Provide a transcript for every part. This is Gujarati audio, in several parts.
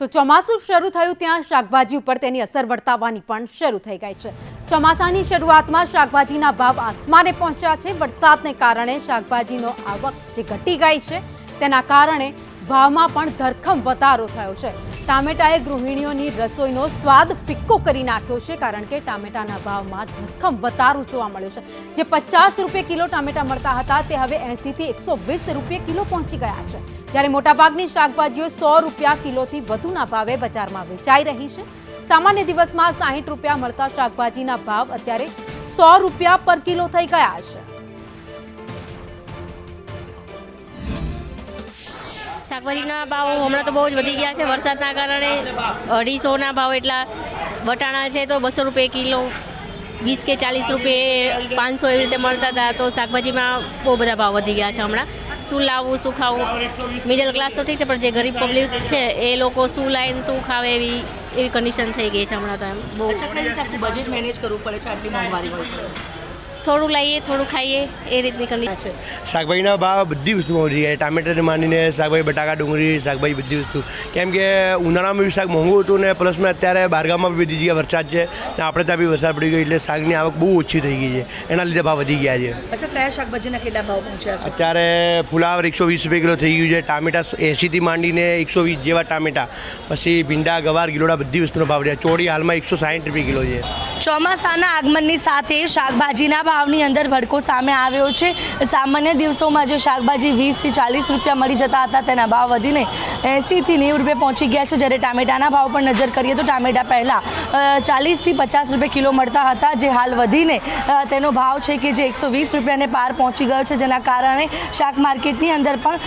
તો ચોમાસું શરૂ થયું ત્યાં શાકભાજી ઉપર તેની અસર વર્તાવવાની પણ શરૂ થઈ ગઈ છે. ચોમાસાની શરૂઆતમાં શાકભાજીના ભાવ આસમાને પહોંચ્યા છે. વરસાદને કારણે શાકભાજીનો આવક જે ઘટી ગઈ છે, તેના કારણે ભાવમાં પણ ધરખમ વધારો થયો છે. ટામેટાએ ગૃહિણીઓની રસોઈનો સ્વાદ ફિક્કો કરી નાખ્યો છે કારણ કે ટામેટાના ભાવમાં ધરખમ વધારો જોવા મળ્યો છે. જે પચાસ રૂપિયા કિલો ટામેટા મળતા હતા તે હવે એંસીથી એકસો વીસ રૂપિયા કિલો પહોંચી ગયા છે. જ્યારે મોટાભાગની શાકભાજીઓ સો રૂપિયા કિલોથી વધુના ભાવે બજારમાં વેચાઈ રહી છે. સામાન્ય દિવસમાં સાહીઠ રૂપિયા મળતા શાકભાજીના ભાવ અત્યારે સો રૂપિયા પર કિલો થઈ ગયા છે. શાકભાજીના ભાવ હમણાં તો બહુ જ વધી ગયા છે. વરસાદના કારણે અઢીસોના ભાવ એટલા વટાણા છે તો બસો રૂપિયા કિલો, વીસ કે ચાલીસ રૂપિયે, પાંચસો એવી રીતે મળતા હતા તો શાકભાજીમાં બહુ બધા ભાવ વધી ગયા છે હમણાં. શું લાવવું, શું ખાવું? મિડલ ક્લાસ તો ઠીક છે, પણ જે ગરીબ પબ્લિક છે, એ લોકો શું લાવીને શું ખાવે એવી એવી કન્ડિશન થઈ ગઈ છે હમણાં તો એમ. બહુ. બજેટ મેનેજ કરવું પડે છે આટલી મોંઘવારી હોય? થોડું લઈએ થોડું ખાઈએ એ રીતની કન્ડિશન છે. શાકભાજીના ભાવ બધી વસ્તુ વધી ગયા ટામેટાને માંડીને શાકભાજી બટાકા ડુંગળી શાકભાજી બધી વસ્તુ. કેમ કે ઉનાળામાં બી શાક મોંઘું હતું ને પ્લસમાં અત્યારે બારગામમાં બી બધી જગ્યાએ વરસાદ છે ને આપણે ત્યાં બી વરસાદ પડી ગયો એટલે શાકની આવક બહુ ઓછી થઈ ગઈ છે. એના લીધે ભાવ વધી ગયા છે. અચ્છા કયા શાકભાજીના કેટલા ભાવ પહોંચ્યા છે? અત્યારે ફુલાવર એકસો વીસ રૂપિયા કિલો થઈ ગયું છે ટામેટા એંસીથી માંડીને એકસો વીસ જેવા ટામેટા. પછી ભીંડા ગવાર ગિલોડા બધી વસ્તુનો ભાવ રહ્યા ચોળી હાલમાં એકસો સાઠ રૂપિયા કિલો છે. ચોમાસાના આગમનની સાથે શાકભાજીના ભાવની અંદર ભડકો સામે આવ્યો છે. સામાન્ય દિવસોમાં જે શાકભાજી વીસથી ચાલીસ રૂપિયા મળી જતા હતા, તેના ભાવ વધીને એંસીથી નેવું રૂપિયા પહોંચી ગયા છે. જ્યારે ટામેટાના ભાવ પર નજર કરીએ તો ટામેટા પહેલાં ચાલીસથી પચાસ રૂપિયા કિલો મળતા હતા, જે હાલ વધીને તેનો ભાવ છે કે જે એકસો વીસ રૂપિયાને પાર પહોંચી ગયો છે. જેના કારણે શાક માર્કેટની અંદર પણ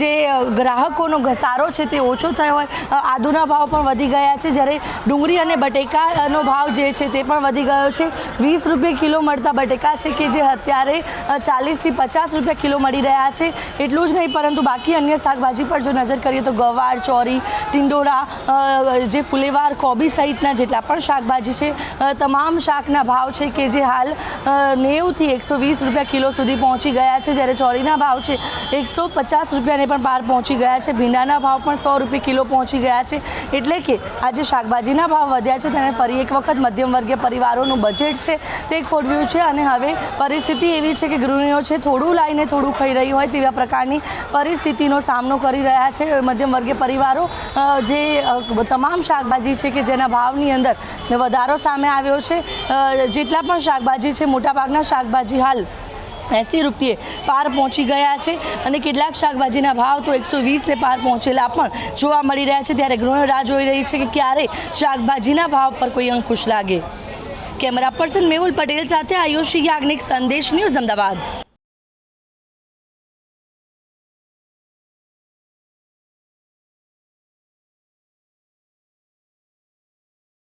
જે ગ્રાહકોનો ઘસારો છે તે ઓછો થયો હોય. આદુના ભાવ પણ વધી ગયા છે. જ્યારે ડુંગળી અને બટેકાનો ભાવ જે છે તે પણ વધી ગયો છે. વીસ રૂપિયા કિલો મળતા બટેકા છે કે જે અત્યારે ચાલીસથી પચાસ રૂપિયા કિલો મળી રહ્યા છે. એટલું જ નહીં, પરંતુ બાકી અન્ય શાકભાજી પર જો નજર કરીએ તો ગવાર, ચોરી, ટિંડોરા જે ફુલેવાર, કોબી સહિતના જેટલા પણ શાકભાજી છે તમામ શાકના ભાવ છે કે જે હાલ નેવુંથી એકસો વીસ રૂપિયા કિલો સુધી પહોંચી ગયા છે. જ્યારે ચોરીના ભાવ છે, એકસો પચાસ રૂપિયાને પણ પાર પહોંચી ગયા છે. ભીંડાના ભાવ પણ સો રૂપિયા કિલો પહોંચી ગયા છે. એટલે કે, આજે શાકભાજીના ભાવ વધ્યા છે તેને ફરી એક વખત મધ્યમ વર્ગીય પરિવારોનું બજેટ છે, તે ખોડવ્યું છે અને હવે પરિસ્થિતિ એવી છે કે ગૃહિણીઓ છે થોડું લાવીને થોડું ખાઈ રહી હોય તેવા પ્રકારની પરિસ્થિતિનો સામનો કરી રહ્યા છે મધ્યમ વર્ગીય પરિવારો જે તમામ શાકભાજી છે કે જેના ભાવની અંદર વધારો સામે આવ્યો છે. જેટલા પણ શાકભાજી છે, મોટાભાગના શાકભાજી હાલ એંસી રૂપિયે પાર પહોંચી ગયા છે અને કેટલાક શાકભાજીના ભાવ તો એકસો વીસને પાર પહોંચેલા પણ જોવા મળી રહ્યા છે. ત્યારે ગૃહ રાહ જોઈ રહી છે કે ક્યારે શાકભાજીના ભાવ પર કોઈ અંકુશ લાગે. કેમેરા પર્સન મેહુલ પટેલ સાથે આયુષી યાજ્ઞિક સંદેશ ન્યૂઝ અમદાવાદ.